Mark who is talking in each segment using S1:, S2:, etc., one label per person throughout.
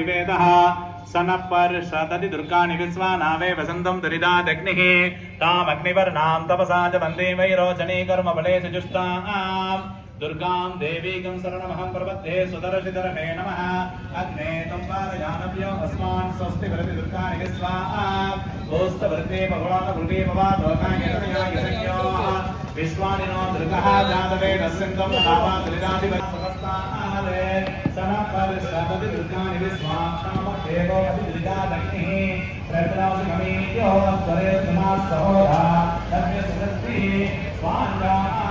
S1: निवेदः स न पर्षदति दुर्गाणि विश्वानावे वसन्तं दुरिदादग्निः तामग्निवर्णां तपसा च वंदे वै रोचने कर्मफले जुष्टाम्। दुर्गां देवीकं शरणमहं प्रबद्धे सुदर्शिधरमे नमः। अग्ने तं पादयानभ्यो अस्मान् स्वस्ति भरति दुर्गाणि स्वाहा गोस्तभृते भगवानभृते भवादोकायसंयोः विश्वानिनो दुर्गः जातवेदस्यन्तं नामा त्रिदाधिपस्ताः सनपरिषदति दुर्गाणि विश्वाक्षामदेवो अति दुरिदादग्निः प्रतरासि ममीयो स्वरे समात् सहोधा तस्य सुरस्तिः स्वाञ्जाने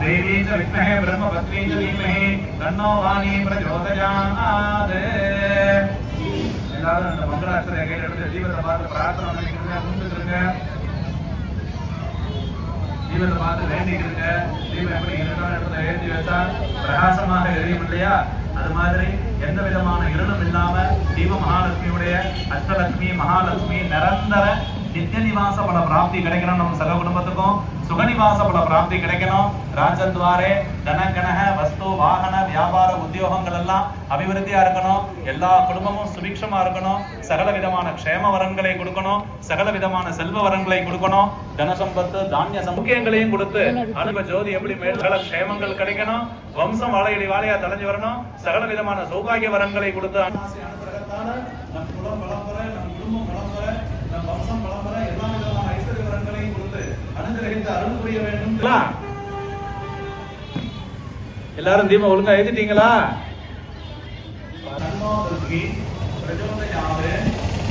S1: देवी च विद्महे ब्रह्मपत्नी च धीमहि तन्नो वाणी प्रचोदयात् எல்லாரும் அந்த மங்களாட்சரை கையில் எடுத்து ஜீவத்தை பார்த்து பிரார்த்தனை பண்ணிக்கிறீங்க கும்பிட்டுருங்க ஜீவத்தை பார்த்து வேண்டிக்கிறீங்க ஜீவன் எப்படி இருக்கான இடத்துல ஏற்றி வச்சா பிரகாசமாக எரியும் இல்லையா அது மாதிரி எந்த விதமான இருளும் இல்லாம தீப மகாலட்சுமியுடைய அஷ்டலட்சுமி மகாலட்சுமி நிரந்தர நித்திய நிவாச பல பிராப்தி கிடைக்கணும் நம்ம சக குடும்பத்துக்கும் சுகநிவாச பல பிராப்தி கிடைக்கணும். ராஜத்வாரே தனகணக வஸ்து வாகன வியாபார உத்தியோகங்கள் எல்லாம் அபிவிருத்தியா இருக்கணும். எல்லா குடும்பமும் சுபிக்ஷமா இருக்கணும். சகல விதமான க்ஷேம வரன்களை கொடுக்கணும். சகல விதமான செல்வ வரன்களை கொடுக்கணும். தனசம்பத்து தானிய சமுக்கியங்களையும் கொடுத்து அனுப ஜோதி எப்படி மேல் சகல க்ஷேமங்கள் கிடைக்கணும். வம்சம் வாழையடி வாழையா தலைஞ்சு வரணும். சகல விதமான சௌபாகிய வரன்களை கொடுத்து நம் குலம் வளம் நம் குடும்பம் வளம் பெற நம் வம்சம் வளம் பெற எல்லா விதமான ஐஸ்வர்ய வரன்களையும் கொடுத்து அனுகிரகித்து அருள் புரிய வேண்டும். எல்லாரும் தீபம் ஒழுங்கா எழுதிட்டீங்களா தன்னோ துர்கி பிரச்சோதயாத்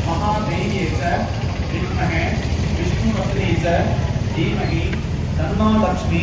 S1: மகாதேவியே ச வித்மஹே விஷ்ணுபத்னி ச தீமஹி தன்னோ லக்ஷ்மி